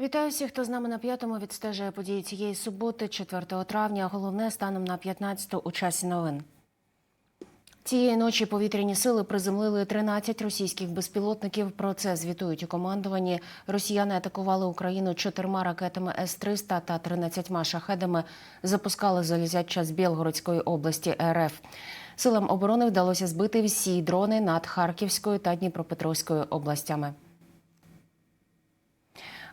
Вітаю всіх, хто з нами на п'ятому відстежує події цієї суботи, 4 травня. Головне станом на 15 у часі новин. Цієї ночі повітряні сили приземлили 13 російських безпілотників. Про це звітують у командуванні. Росіяни атакували Україну чотирма ракетами С-300 та 13 шахедами. Запускали залізяча з Білгородської області РФ. Силам оборони вдалося збити всі дрони над Харківською та Дніпропетровською областями.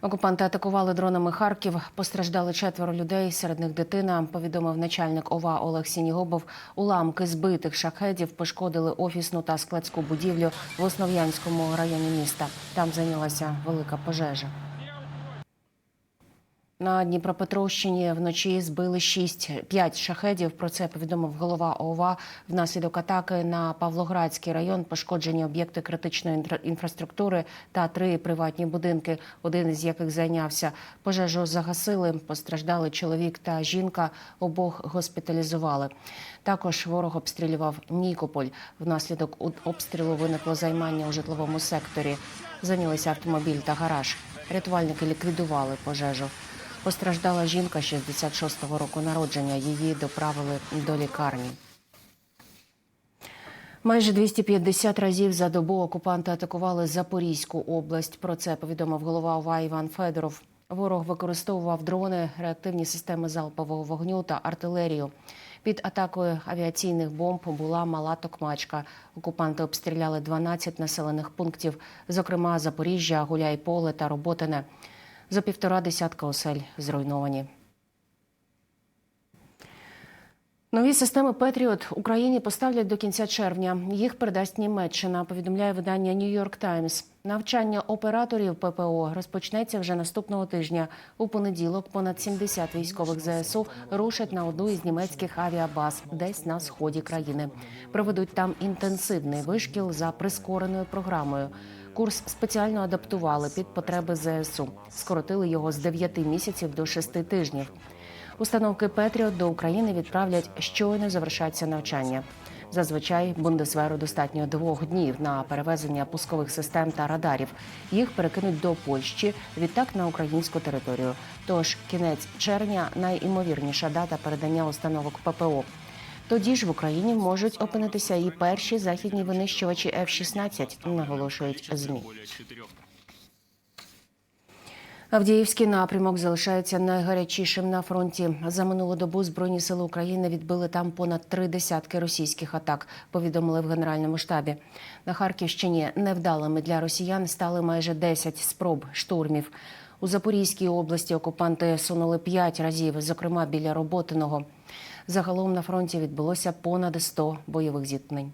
Окупанти атакували дронами Харків. Постраждали четверо людей. Серед них дитина. Повідомив начальник ОВА Олег Сінігобов. Уламки збитих шахедів пошкодили офісну та складську будівлю в Основ'янському районі міста. Там зайнялася велика пожежа. На Дніпропетровщині вночі збили 6-5 шахедів. Про це повідомив голова ОВА. Внаслідок атаки на Павлоградський район пошкоджені об'єкти критичної інфра- інфраструктури та три приватні будинки, один із яких зайнявся. Пожежу загасили. Постраждали чоловік та жінка. Обох госпіталізували. Також ворог обстрілював Нікополь. Внаслідок обстрілу виникло займання у житловому секторі. Зайнялися автомобіль та гараж. Рятувальники ліквідували пожежу. Постраждала жінка 66-го року народження. Її доправили до лікарні. Майже 250 разів за добу окупанти атакували Запорізьку область. Про це повідомив голова ОВА Іван Федоров. Ворог використовував дрони, реактивні системи залпового вогню та артилерію. Під атакою авіаційних бомб була мала токмачка. Окупанти обстріляли 12 населених пунктів, зокрема Запоріжжя, Гуляйполе та Роботине. За півтора десятка осель зруйновані. Нові системи Петріот Україні поставлять до кінця червня. Їх передасть Німеччина. Повідомляє видання York Times. Навчання операторів ППО розпочнеться вже наступного тижня. У понеділок понад 70 військових ЗСУ рушать на одну із німецьких авіабаз десь на сході країни. Проведуть там інтенсивний вишкіл за прискореною програмою. Курс спеціально адаптували під потреби ЗСУ. Скоротили його з 9 місяців до 6 тижнів. Установки Петріот до України відправлять щойно завершаться навчання. Зазвичай Бундесверу достатньо двох днів на перевезення пускових систем та радарів. Їх перекинуть до Польщі, відтак на українську територію. Тож кінець червня найімовірніша дата передання установок ППО. Тоді ж в Україні можуть опинитися і перші західні винищувачі F-16, наголошують змі. Авдіївський напрямок залишається найгарячішим на фронті. За минулу добу збройні сили України відбили там понад три десятки російських атак. Повідомили в генеральному штабі. На Харківщині невдалими для росіян стали майже 10 спроб штурмів. У Запорізькій області окупанти сунули п'ять разів, зокрема біля Роботиного. Загалом на фронті відбулося понад 100 бойових зіткнень.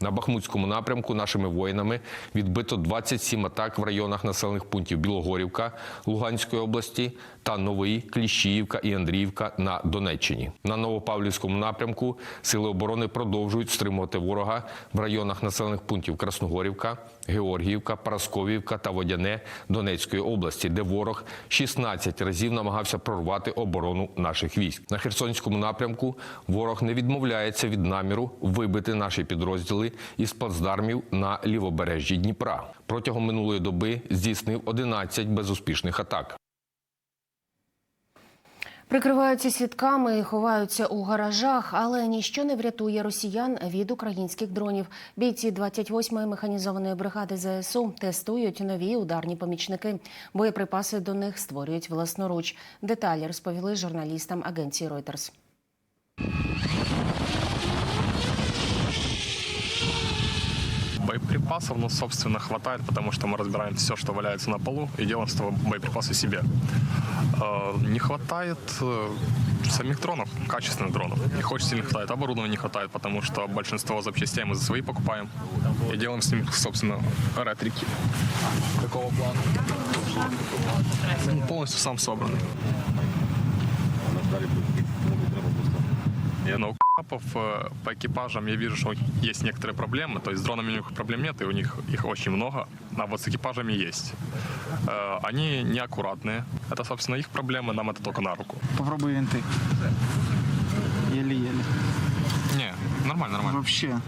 На Бахмутському напрямку нашими воїнами відбито 27 атак в районах населених пунктів Білогорівка Луганської області та Новий, Кліщіївка і Андріївка на Донеччині. На Новопавлівському напрямку сили оборони продовжують стримувати ворога в районах населених пунктів Красногорівка, Георгіївка, Парасковівка та Водяне Донецької області, де ворог 16 разів намагався прорвати оборону наших військ. На Херсонському напрямку ворог не відмовляється від наміру вибити наші підрозділи із плацдармів на лівобережжі Дніпра. Протягом минулої доби здійснив 11 безуспішних атак. Прикриваються сітками ховаються у гаражах, але ніщо не врятує росіян від українських дронів. Бійці 28-ї механізованої бригади ЗСУ тестують нові ударні помічники. Боєприпаси до них створюють власноруч. Деталі розповіли журналістам агенції Reuters. Боеприпасов, ну, собственно, хватает, потому что мы разбираем все, что валяется на полу, и делаем с этого боеприпасы себе. Э, Не хватает э, самих дронов, качественных дронов. Их очень сильно хватает. Оборудования не хватает, потому что большинство запчастей мы за свои покупаем и делаем с ними, собственно, ретрики. Какого плана? Ну, полностью сам собранный. И на укапов э, по экипажам я вижу, что есть некоторые проблемы. То есть с дронами у них проблем нет, и у них их очень много. А вот с экипажами есть. Э, Они неаккуратные. Это, собственно, их проблемы, нам это только на руку. Попробуй винты. Еле-еле. Не, нормально, нормально. Вообще,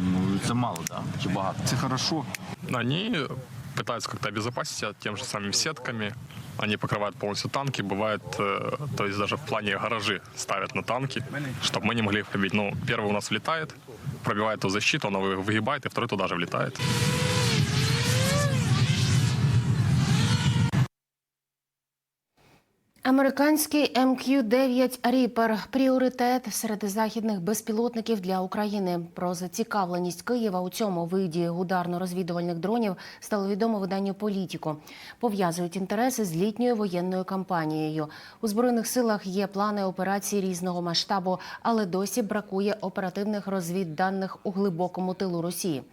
Ну, це мало, так? Чи багато? це хорошо. Они пытаются как-то обезопасить себя тем же самыми сетками. Они покрывают полностью танки. Бывает, э, то есть даже в плане гаражи ставят на танки, чтобы мы не могли их пробить. Ну, первый у нас влетает, пробивает ту защиту, он его выгибает, и второй туда же влетает. Американський МК-9 Reaper – пріоритет серед західних безпілотників для України. Про зацікавленість Києва у цьому виді ударно-розвідувальних дронів стало відомо виданню «Політіко». Пов'язують інтереси з літньою воєнною кампанією. У збройних силах є плани операцій різного масштабу, але досі бракує оперативних розвідданих у глибокому тилу Росії.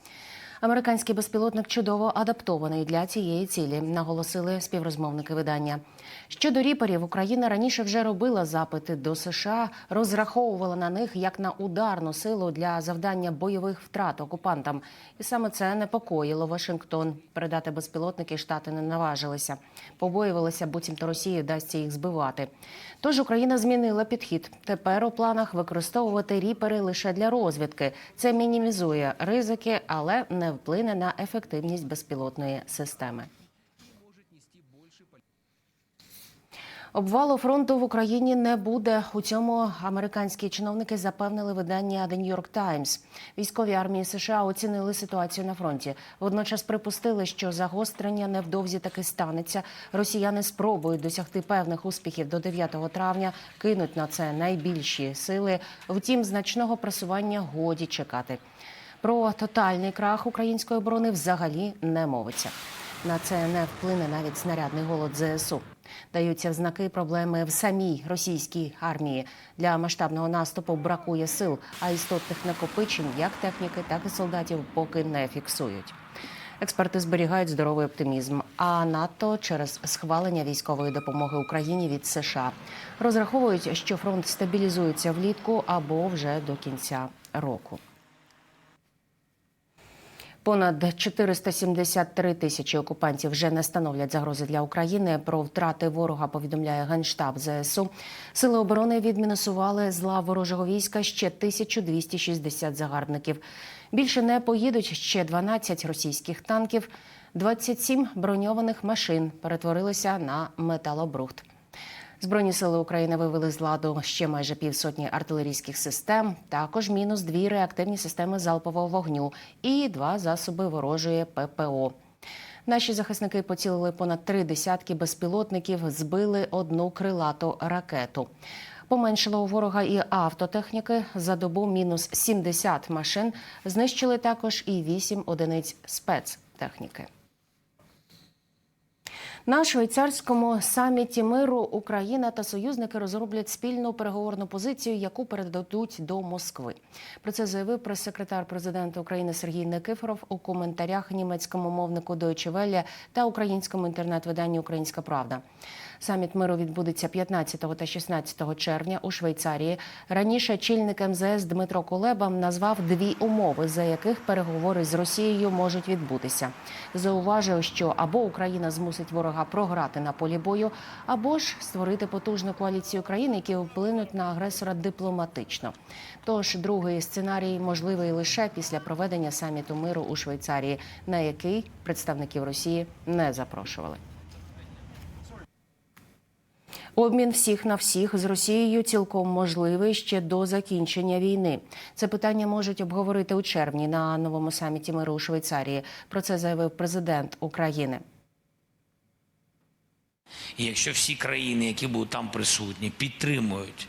Американський безпілотник чудово адаптований для цієї цілі, наголосили співрозмовники видання. Щодо ріперів, Україна раніше вже робила запити до США, розраховувала на них як на ударну силу для завдання бойових втрат окупантам. І саме це непокоїло Вашингтон. Передати безпілотники штати не наважилися. Побоювалися, буцімто Росії вдасться їх збивати. Тож Україна змінила підхід. Тепер у планах використовувати ріпери лише для розвідки. Це мінімізує ризики, але не вплине на ефективність безпілотної системи. Обвалу фронту в Україні не буде. У цьому американські чиновники запевнили видання The New York Times. Військові армії США оцінили ситуацію на фронті. Водночас припустили, що загострення невдовзі таки станеться. Росіяни спробують досягти певних успіхів до 9 травня, кинуть на це найбільші сили. Втім, значного просування годі чекати. Про тотальний крах української оборони взагалі не мовиться. На це не вплине навіть снарядний голод ЗСУ. Даються взнаки проблеми в самій російській армії. Для масштабного наступу бракує сил, а істотних накопичень як техніки, так і солдатів поки не фіксують. Експерти зберігають здоровий оптимізм. А НАТО через схвалення військової допомоги Україні від США розраховують, що фронт стабілізується влітку або вже до кінця року. Понад 473 тисячі окупантів вже не становлять загрози для України. Про втрати ворога повідомляє генштаб ЗСУ. Сили оборони відмінусували з лав ворожого війська ще 1260 загарбників. Більше не поїдуть ще 12 російських танків. 27 броньованих машин перетворилися на металобрухт. Збройні сили України вивели з ладу ще майже півсотні артилерійських систем, також мінус дві реактивні системи залпового вогню і два засоби ворожої ППО. Наші захисники поцілили понад три десятки безпілотників, збили одну крилату ракету. Поменшило у ворога і автотехніки. За добу мінус 70 машин. Знищили також і 8 одиниць спецтехніки. На швейцарському саміті миру Україна та союзники розроблять спільну переговорну позицію, яку передадуть до Москви. Про це заявив прес-секретар президента України Сергій Никифоров у коментарях німецькому мовнику Deutsche Welle та українському інтернет-виданню Українська Правда. Саміт миру відбудеться 15 та 16 червня у Швейцарії. Раніше чільник МЗС Дмитро Кулеба назвав дві умови, за яких переговори з Росією можуть відбутися. Зауважив, що або Україна змусить ворога програти на полі бою, або ж створити потужну коаліцію країн, які вплинуть на агресора дипломатично. Тож другий сценарій можливий лише після проведення саміту миру у Швейцарії, на який представників Росії не запрошували. Обмін всіх на всіх з Росією цілком можливий ще до закінчення війни. Це питання можуть обговорити у червні на новому саміті миру у Швейцарії. Про це заявив президент України. І якщо всі країни, які будуть там присутні, підтримують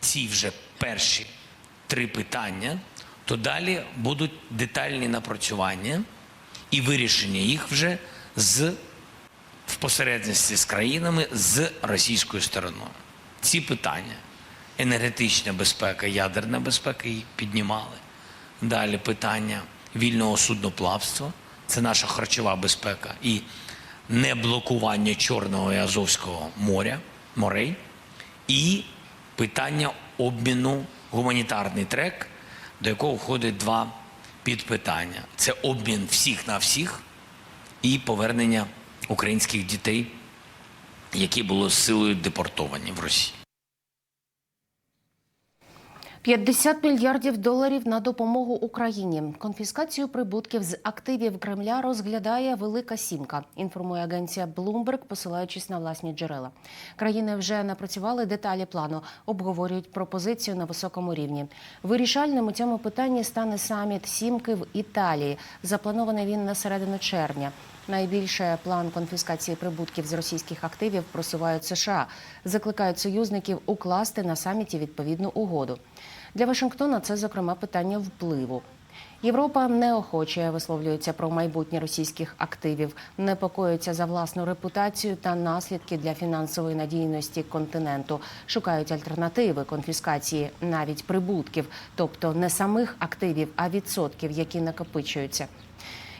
ці вже перші три питання, то далі будуть детальні напрацювання і вирішення їх вже з в посередництві з країнами з російською стороною. Ці питання енергетична безпека, ядерна безпека її піднімали. Далі питання вільного судноплавства, це наша харчова безпека і не блокування Чорного і Азовського моря, морей, і питання обміну гуманітарний трек, до якого входить два підпитання: це обмін всіх на всіх і повернення українських дітей, які були силою депортовані в Росії. 50 мільярдів доларів на допомогу Україні. Конфіскацію прибутків з активів Кремля розглядає Велика Сімка. Інформує агенція Bloomberg, посилаючись на власні джерела. Країни вже напрацювали деталі плану, обговорюють пропозицію на високому рівні. Вирішальним у цьому питанні стане саміт Сімки в Італії. Запланований він на середину червня. Найбільше план конфіскації прибутків з російських активів просувають США. Закликають союзників укласти на саміті відповідну угоду. Для Вашингтона це, зокрема, питання впливу. Європа неохоче висловлюється про майбутнє російських активів, непокоїться за власну репутацію та наслідки для фінансової надійності континенту. Шукають альтернативи конфіскації навіть прибутків, тобто не самих активів, а відсотків, які накопичуються.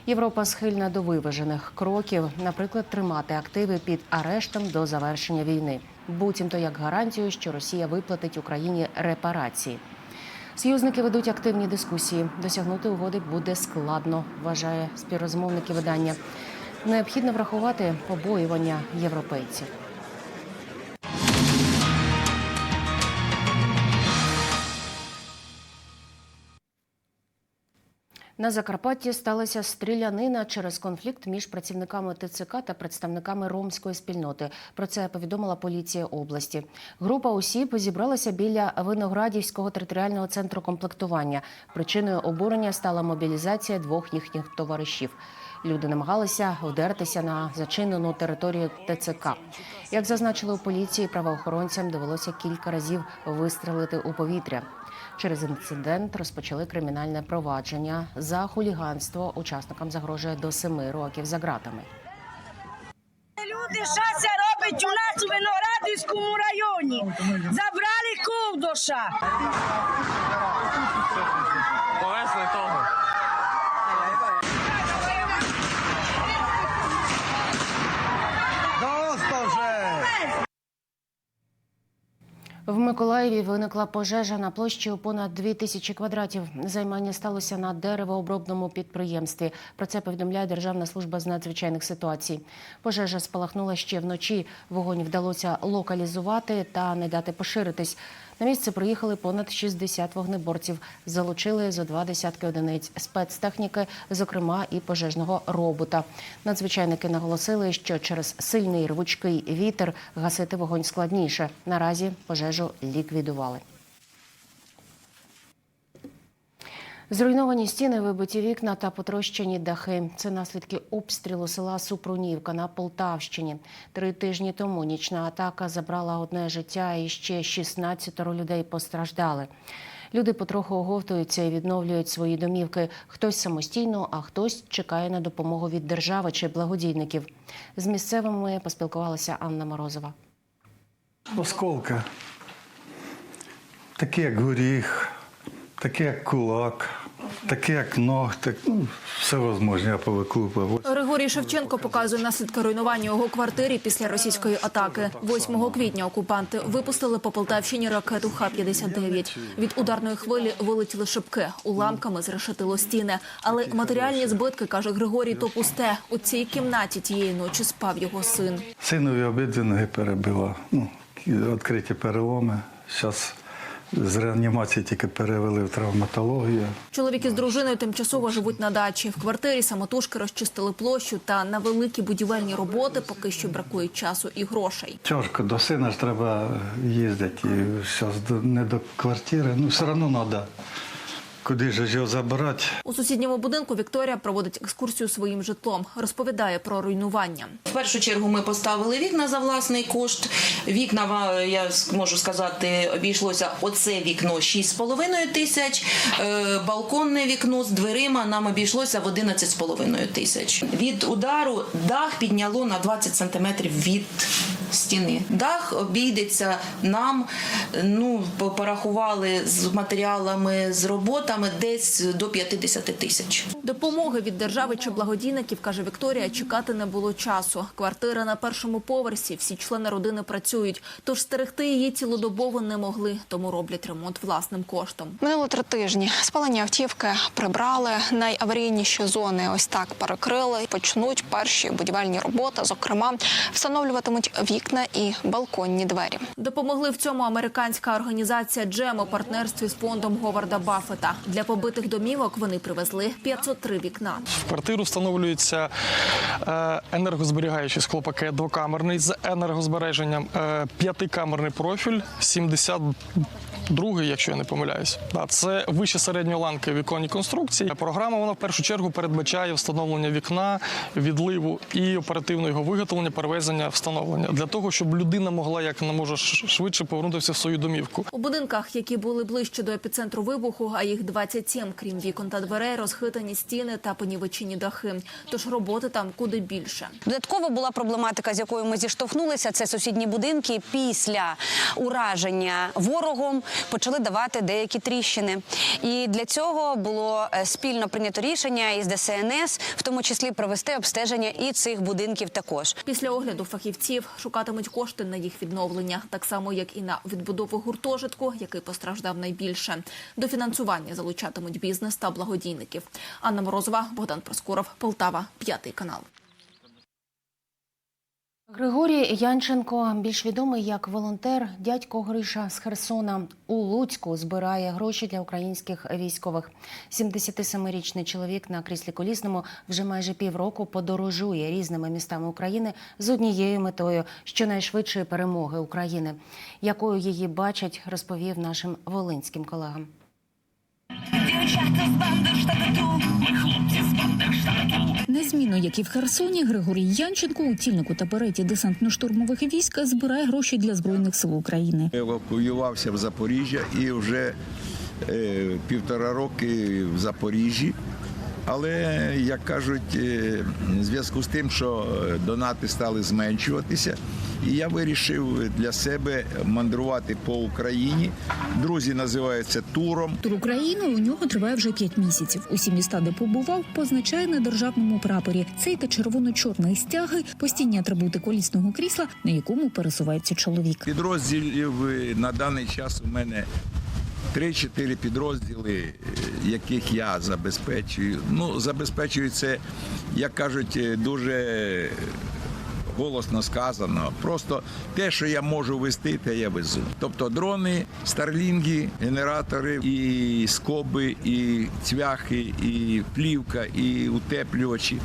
Європа схильна до виважених кроків, наприклад, тримати активи під арештом до завершення війни, буцімто як гарантію, що Росія виплатить Україні репарації. Союзники ведуть активні дискусії. Досягнути угоди буде складно, вважає співрозмовники видання. Необхідно врахувати побоювання європейців. На Закарпатті сталася стрілянина через конфлікт між працівниками ТЦК та представниками ромської спільноти. Про це повідомила поліція області. Група осіб зібралася біля Виноградівського територіального центру комплектування. Причиною обурення стала мобілізація двох їхніх товаришів. Люди намагалися вдертися на зачинену територію ТЦК. Як зазначили у поліції, правоохоронцям довелося кілька разів вистрелити у повітря. Через інцидент розпочали кримінальне провадження за хуліганство. Учасникам загрожує до семи років за ґратами. Люди, це робить у нас у Виноградівському районі? Забрали ковдоша. Повезли того. В Миколаєві виникла пожежа на площі у понад 2 тисячі квадратів. Займання сталося на деревообробному підприємстві. Про це повідомляє Державна служба з надзвичайних ситуацій. Пожежа спалахнула ще вночі. Вогонь вдалося локалізувати та не дати поширитись. На місце приїхали понад 60 вогнеборців. Залучили за два десятки одиниць спецтехніки, зокрема і пожежного робота. Надзвичайники наголосили, що через сильний рвучкий вітер гасити вогонь складніше. Наразі пожежу ліквідували. Зруйновані стіни, вибиті вікна та потрощені дахи. Це наслідки обстрілу села Супрунівка на Полтавщині. Три тижні тому нічна атака забрала одне життя і ще 16 людей постраждали. Люди потроху оговтуються і відновлюють свої домівки. Хтось самостійно, а хтось чекає на допомогу від держави чи благодійників. З місцевими поспілкувалася Анна Морозова. Осколка. Такі як горіх, такі як кулак, такі як ногтик. Ну, все возможне, я повиклупав. Григорій Шевченко показує наслідки руйнування його квартирі після російської атаки. 8 квітня окупанти випустили по Полтавщині ракету Х-59. Від ударної хвилі вилетіли шибки, уламками зрешетило стіни. Але матеріальні збитки, каже Григорій, то пусте. У цій кімнаті тієї ночі спав його син. Синові обидві ноги перебила. Ну, відкриті переломи. Зараз з реанімації тільки перевели в травматологію. Чоловік із дружиною тимчасово живуть на дачі. В квартирі самотужки розчистили площу та на великі будівельні роботи поки що бракує часу і грошей. Тяжко до сина ж треба їздити. І зараз не до квартири. Ну, все одно треба. Куди ж його забирати? У сусідньому будинку Вікторія проводить екскурсію своїм житлом. Розповідає про руйнування. В першу чергу ми поставили вікна за власний кошт. Вікна, я можу сказати, обійшлося оце вікно 6,5 тисяч, е, балконне вікно з дверима нам обійшлося в 11,5 тисяч. Від удару дах підняло на 20 сантиметрів від стіни. Дах обійдеться нам, ну, порахували з матеріалами, з роботами, документами десь до 50 тисяч. Допомоги від держави чи благодійників, каже Вікторія, чекати не було часу. Квартира на першому поверсі, всі члени родини працюють, тож стерегти її цілодобово не могли, тому роблять ремонт власним коштом. Минуло три тижні. Спалені автівки прибрали найаварійніші зони. Ось так перекрили. Почнуть перші будівельні роботи. Зокрема, встановлюватимуть вікна і балконні двері. Допомогли в цьому американська організація Джем у партнерстві з фондом Говарда Баффета. Для побитих домівок вони привезли 503 вікна. В квартиру встановлюється е, енергозберігаючий склопакет двокамерний з енергозбереженням, е, п'ятикамерний профіль, 72 якщо я не помиляюсь. Це вище середньої ланки віконні конструкції. Програма вона в першу чергу передбачає встановлення вікна, відливу і оперативне його виготовлення, перевезення, встановлення для того, щоб людина могла як не може швидше повернутися в свою домівку. У будинках, які були ближче до епіцентру вибуху, а їх 27, крім вікон та дверей, розхитані стіни та понівечені дахи. Тож роботи там куди більше. Додатково була проблематика, з якою ми зіштовхнулися. Це сусідні будинки після ураження ворогом почали давати деякі тріщини. І для цього було е, спільно прийнято рішення із ДСНС, в тому числі провести обстеження і цих будинків також. Після огляду фахівців шукатимуть кошти на їх відновлення, так само як і на відбудову гуртожитку, який постраждав найбільше. До фінансування залучатимуть бізнес та благодійників. Анна Морозова, Богдан Проскуров, Полтава, п'ятий канал. Григорій Янченко, більш відомий як волонтер, дядько Гриша з Херсона у Луцьку збирає гроші для українських військових. 77-річний чоловік на кріслі колісному вже майже півроку подорожує різними містами України з однією метою щонайшвидшої перемоги України. Якою її бачать, розповів нашим волинським колегам. Незмінно, як і в Херсоні, Григорій Янченко, утільнику та береті десантно-штурмових військ, збирає гроші для збройних сил України. Евакуювався в Запоріжжя і вже е, півтора роки в Запоріжжі. Але, як кажуть, е, в зв'язку з тим, що донати стали зменшуватися, і я вирішив для себе мандрувати по Україні. Друзі називають це туром. Тур Україною у нього триває вже п'ять місяців. Усі міста, де побував, позначає на державному прапорі. Цей та червоно-чорний стяги постійні атрибути колісного крісла, на якому пересувається чоловік. Підрозділів е, на даний час у мене 3-4 підрозділи, е, яких я забезпечую. Ну, забезпечую це, як кажуть, е, дуже голосно сказано. Просто те, що я можу вести, те я везу. Тобто дрони, старлінги, генератори, і скоби, і цвяхи, і плівка, і утеплювачі.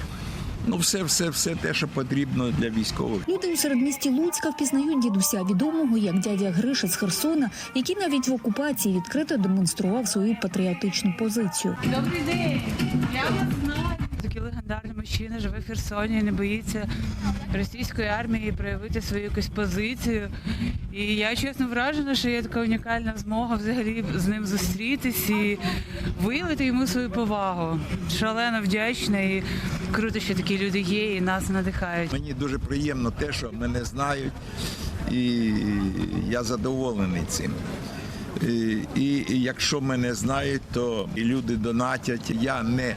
Ну, все, все, все те, що потрібно для військових. Люди у середмісті Луцька впізнають дідуся відомого як дядя Гриша з Херсона, який навіть в окупації відкрито демонстрував свою патріотичну позицію. Добрий день! Я вас знаю. Такий легендарний мужчина живе в Херсоні, і не боїться російської армії проявити свою якусь позицію. І я чесно вражена, що є така унікальна змога взагалі з ним зустрітись і виявити йому свою повагу. Шалено вдячна і круто, що такі люди є і нас надихають. Мені дуже приємно те, що мене знають, і я задоволений цим. І, і якщо мене знають, то і люди донатять. Я не,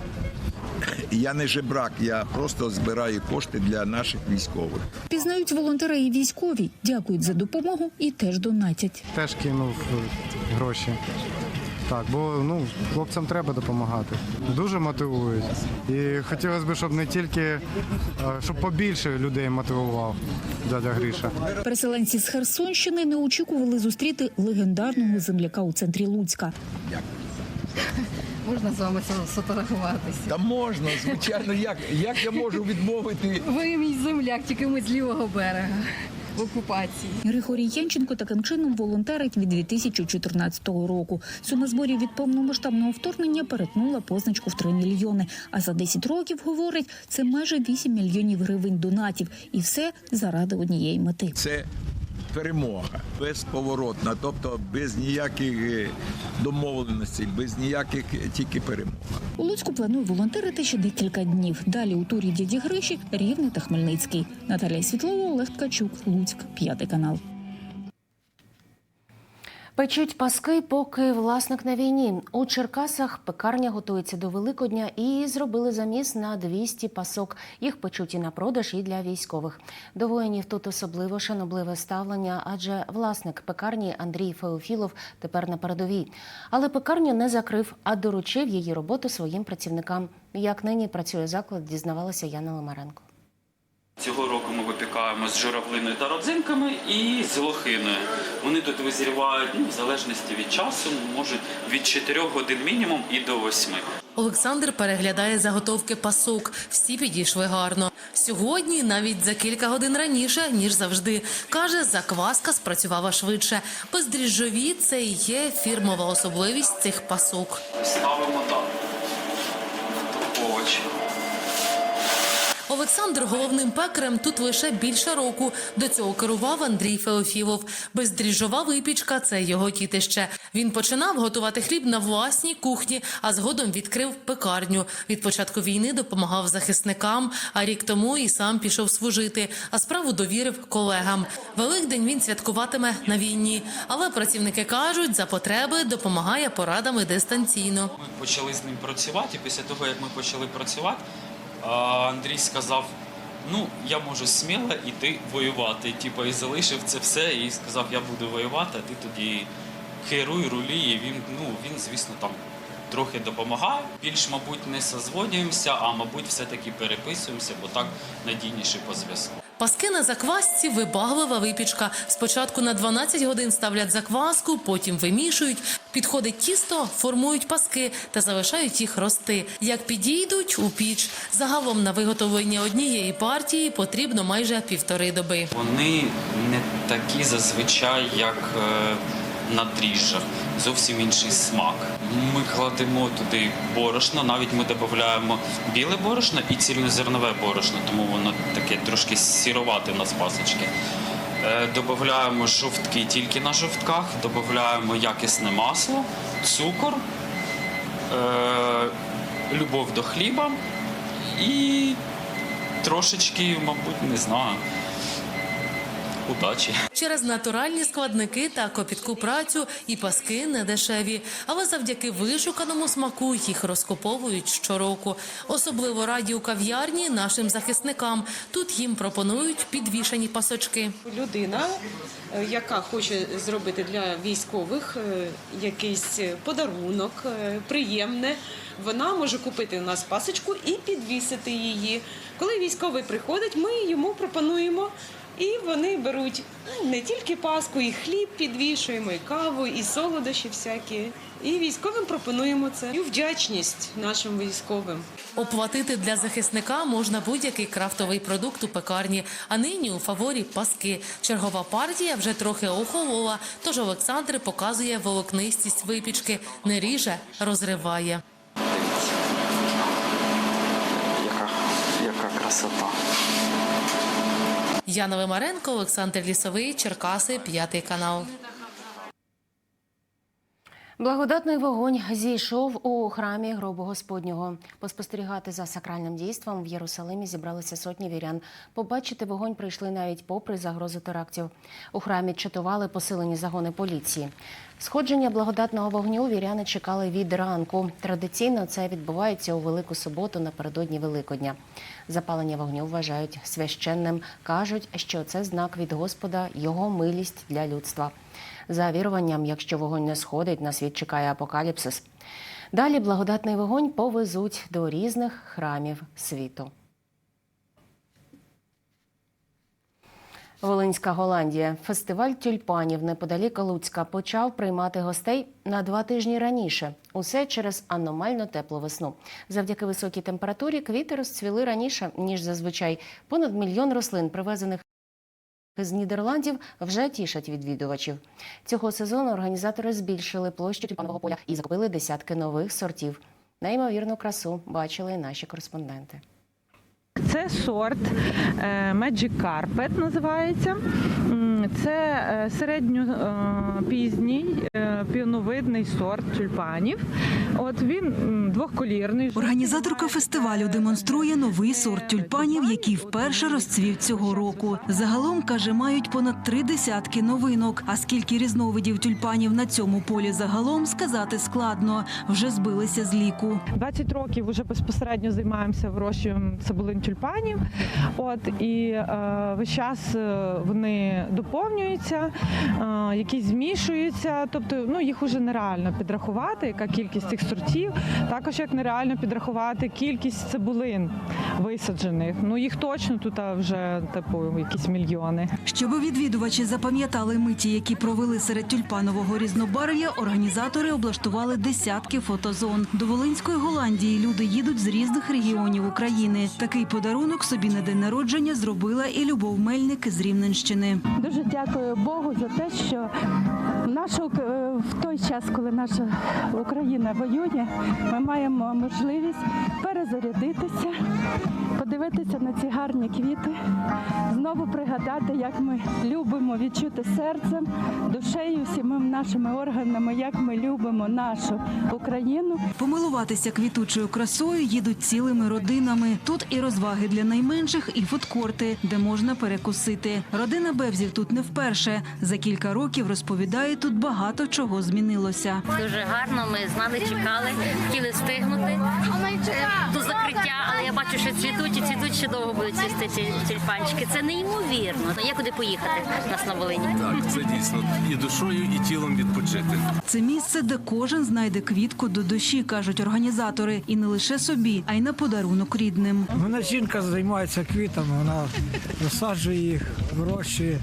я не жебрак, я просто збираю кошти для наших військових. Пізнають волонтери і військові, дякують за допомогу і теж донатять. Теж кинув е, гроші. Так, бо ну хлопцям треба допомагати. Дуже мотивують. І хотілося б, щоб не тільки е, щоб побільше людей мотивував дядя Гріша. Переселенці з Херсонщини не очікували зустріти легендарного земляка у центрі Луцька. Можна з вами сфотографуватися? Та можна, звичайно, як, як я можу відмовити? Ви мій земляк, тільки ми з лівого берега в окупації. Григорій Янченко таким чином волонтерить від 2014 року. Сума зборів від повномасштабного вторгнення перетнула позначку в 3 мільйони. А за 10 років, говорить, це майже 8 мільйонів гривень донатів. І все заради однієї мети. Це перемога безповоротна, тобто без ніяких е, домовленостей, без ніяких е, тільки перемога. У Луцьку планує волонтерити ще декілька днів. Далі у турі діді Гриші, Рівне та Хмельницький. Наталія Світлова, Олег Ткачук, Луцьк, п'ятий канал. Печуть паски, поки власник на війні. У Черкасах пекарня готується до Великодня і зробили заміс на 200 пасок. Їх печуть і на продаж, і для військових. До воїнів тут особливо шанобливе ставлення, адже власник пекарні Андрій Феофілов тепер на передовій. Але пекарню не закрив, а доручив її роботу своїм працівникам. Як нині працює заклад, дізнавалася Яна Ломаренко. Цього року ми випікаємо з журавлиною та родзинками і з лохиною. Вони тут визрівають ну, в залежності від часу, можуть від 4 годин мінімум і до 8. Олександр переглядає заготовки пасок. Всі підійшли гарно. Сьогодні навіть за кілька годин раніше, ніж завжди. Каже, закваска спрацювала швидше. Бездріжджові – це і є фірмова особливість цих пасок. Ставимо так. Овочі. Олександр головним пекарем тут лише більше року. До цього керував Андрій Феофілов. Бездріжджова випічка це його дітище. Він починав готувати хліб на власній кухні, а згодом відкрив пекарню. Від початку війни допомагав захисникам, а рік тому і сам пішов служити, а справу довірив колегам. Великдень він святкуватиме на війні, але працівники кажуть, за потреби допомагає порадами дистанційно. Ми почали з ним працювати, після того, як ми почали працювати, Андрій сказав: ну, я можу сміло йти воювати. Типу, і залишив це все, і сказав, я буду воювати, а ти тоді керуй, рулі. І він, ну, він, звісно, там трохи допомагає. Більш, мабуть, не созвонюємося, а мабуть, все-таки переписуємося, бо так надійніше по зв'язку. Паски на заквасці вибаглива випічка. Спочатку на 12 годин ставлять закваску, потім вимішують. Підходить тісто, формують паски та залишають їх рости. Як підійдуть у піч. Загалом на виготовлення однієї партії потрібно майже півтори доби. Вони не такі зазвичай, як е, на дріжджах. Зовсім інший смак. Ми кладемо туди борошно, навіть ми додаємо біле борошно і цільнозернове борошно, тому воно таке трошки сіровате у нас пасочки. Е, Додаємо жовтки тільки на жовтках, додаємо якісне масло, цукор, е, любов до хліба і трошечки, мабуть, не знаю, удачі. Через натуральні складники та копітку працю і паски не дешеві, але завдяки вишуканому смаку їх розкуповують щороку. Особливо раді у кав'ярні нашим захисникам. Тут їм пропонують підвішані пасочки. людина, е, яка хоче зробити для військових е, якийсь подарунок е, приємне, вона може купити у нас пасочку і підвісити її. Коли військовий приходить, ми йому пропонуємо. І вони беруть не тільки паску, і хліб підвішуємо, і каву, і солодощі всякі. І військовим пропонуємо це. І вдячність нашим військовим. Оплатити для захисника можна будь-який крафтовий продукт у пекарні. А нині у фаворі паски. Чергова партія вже трохи охолола, тож Олександр показує волокнистість випічки. Не ріже, розриває. Яка, яка красота. Яна Вимаренко, Олександр Лісовий, Черкаси, п'ятий канал. Благодатний вогонь зійшов у храмі гробу Господнього. Поспостерігати за сакральним дійством в Єрусалимі зібралися сотні вірян. Побачити вогонь прийшли навіть попри загрозу терактів. У храмі чатували посилені загони поліції. Сходження благодатного вогню віряни чекали від ранку. Традиційно це відбувається у Велику суботу напередодні Великодня. Запалення вогню вважають священним. кажуть, що це знак від Господа, його милість для людства. За віруванням, якщо вогонь не сходить, на світ чекає апокаліпсис. Далі благодатний вогонь повезуть до різних храмів світу. Волинська Голландія. Фестиваль тюльпанів неподалік Луцька почав приймати гостей на два тижні раніше. Усе через аномально теплу весну. Завдяки високій температурі квіти розцвіли раніше ніж зазвичай. Понад мільйон рослин, привезених з Нідерландів, вже тішать відвідувачів. Цього сезону організатори збільшили площу тюльпанового поля і закупили десятки нових сортів. Неймовірну красу бачили наші кореспонденти. Це сорт е, Magic Carpet називається. Це е, середньопізній е, піоновидний сорт тюльпанів. От він двохколірний. Організаторка фестивалю демонструє новий сорт тюльпанів, який вперше розцвів цього року. Загалом каже, мають понад три десятки новинок. А скільки різновидів тюльпанів на цьому полі загалом сказати складно. Вже збилися з ліку. 20 років вже безпосередньо займаємося вирощуємо цибулин тюльпанів. От і е, весь час е, вони доповнюються, якісь змішуються. Тобто, ну їх уже нереально підрахувати, яка кількість цих сортів. Також як нереально підрахувати кількість цибулин висаджених. Ну їх точно тут вже типу якісь мільйони. Щоби відвідувачі запам'ятали миті, які провели серед тюльпанового різнобарв'я, організатори облаштували десятки фотозон. До Волинської Голландії люди їдуть з різних регіонів України. Такий подарунок собі на день народження зробила і Любов Мельник з Рівненщини. Дуже дякую Богу за те, що в нашу е, в той час, коли наша Україна воює, ми маємо можливість перезарядитися, подивитися на ці гарні квіти, знову пригадати, як ми любимо відчути серцем, душею, всіма нашими органами, як ми любимо нашу Україну. Помилуватися квітучою красою їдуть цілими родинами. Тут і розваги для найменших, і фудкорти, де можна перекусити. Родина Бевзів тут не вперше. За кілька років розповідає, тут багато чого змінилося. Дуже гарно. Ми знали, чекали, хотіли встигнути до закриття, але я бачу, що цвітуть і цвітуть ще довго будуть цвісти ці тюльпанчики. Це неймовірно. Є куди поїхати у нас на Волині. Так, це дійсно і душою, і тілом відпочити. Це місце, де кожен знайде квітку до душі, кажуть організатори, і не лише собі, а й на подарунок рідним. Мене жінка займається квітами, вона висаджує їх, вирощує.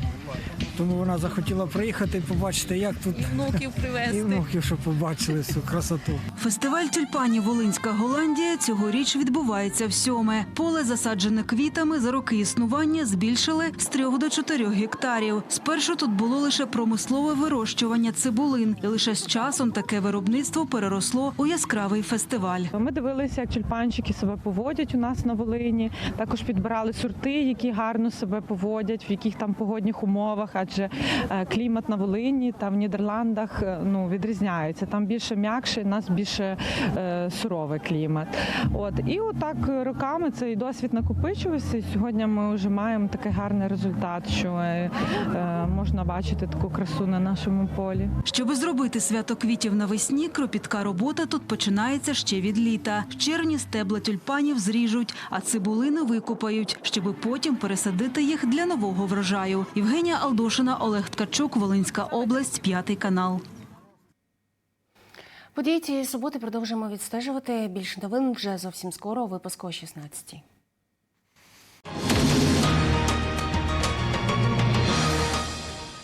Тому вона захотіла приїхати і побачити, як тут і внуків привезти. І внуків, щоб побачили цю красоту. Фестиваль тюльпанів Волинська Голландія цьогоріч відбувається всьоме. Поле засаджене квітами за роки існування збільшили з 3 до 4 гектарів. Спершу тут було лише промислове вирощування цибулин, і лише з часом таке виробництво переросло у яскравий фестиваль. Ми дивилися, як тюльпанчики себе поводять у нас на Волині. Також підбирали сорти, які гарно себе поводять, в яких там погодних умовах, адже е, клімат на Волині та в Нідерландах е, ну відрізняється. Там більше м'якший, нас більше е, суровий клімат. От і отак роками цей досвід накопичувався. Сьогодні ми вже маємо такий гарний результат, що е, е, можна бачити таку красу на нашому полі. Щоби зробити свято квітів навесні, кропітка робота тут починається ще від літа. В червні стебла тюльпанів зріжуть, а цибулини викопають, щоби потім пересадити їх для нового врожаю. Євгенія Ксенія Алдошина, Олег Ткачук, Волинська область, п'ятий канал. Події цієї суботи продовжуємо відстежувати. Більше новин вже зовсім скоро у випуску о 16.